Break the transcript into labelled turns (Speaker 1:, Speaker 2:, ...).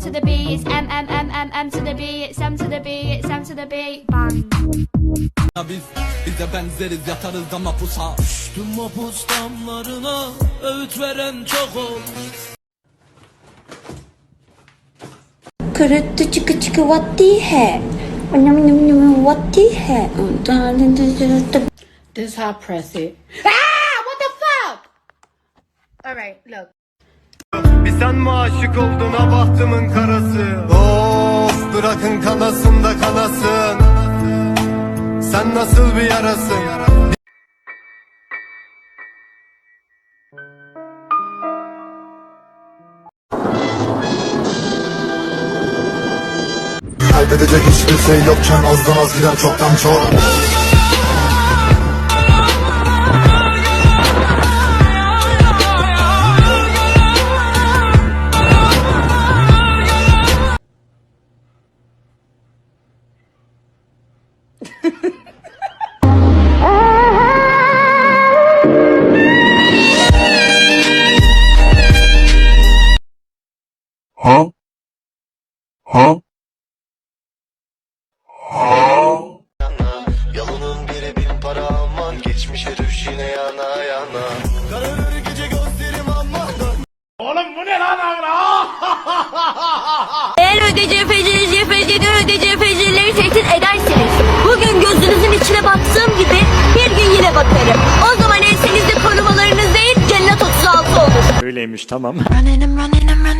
Speaker 1: M to the B, it's M, M, M, M, M to the B, it's M to the B, it's M to the B, bang.
Speaker 2: Biz bize benzeriz yatarız da mapusa Düştüm mapus damlarına öğüt veren çok
Speaker 3: Kırıttı çıkı çıkı what the heck? Anam anam anam what the heck?
Speaker 4: This how press it. Ah! What the fuck? Alright, look.
Speaker 5: Sen mi aşık oldun ha bahtımın karası? Of bırakın kanasın da kanasın. Sen nasıl bir yarasın?
Speaker 6: Kaybedecek hiçbir şey yokken azdan az gider çoktan çok Ha? Ha?
Speaker 5: Yalının biri bin para aman Geçmişe düş yine yana yana Kararır gece gözlerim aman
Speaker 7: Eğer ödeyeceği feciri cefeciri ödeyeceği fecirleri tehdit ederseniz bugün gözünüzün içine baktığım gibi bir gün yine bakarım. O zaman ensenizde korumalarınız değil cennet 36 olur.
Speaker 8: Öyleymiş tamam.
Speaker 7: Running, running, running.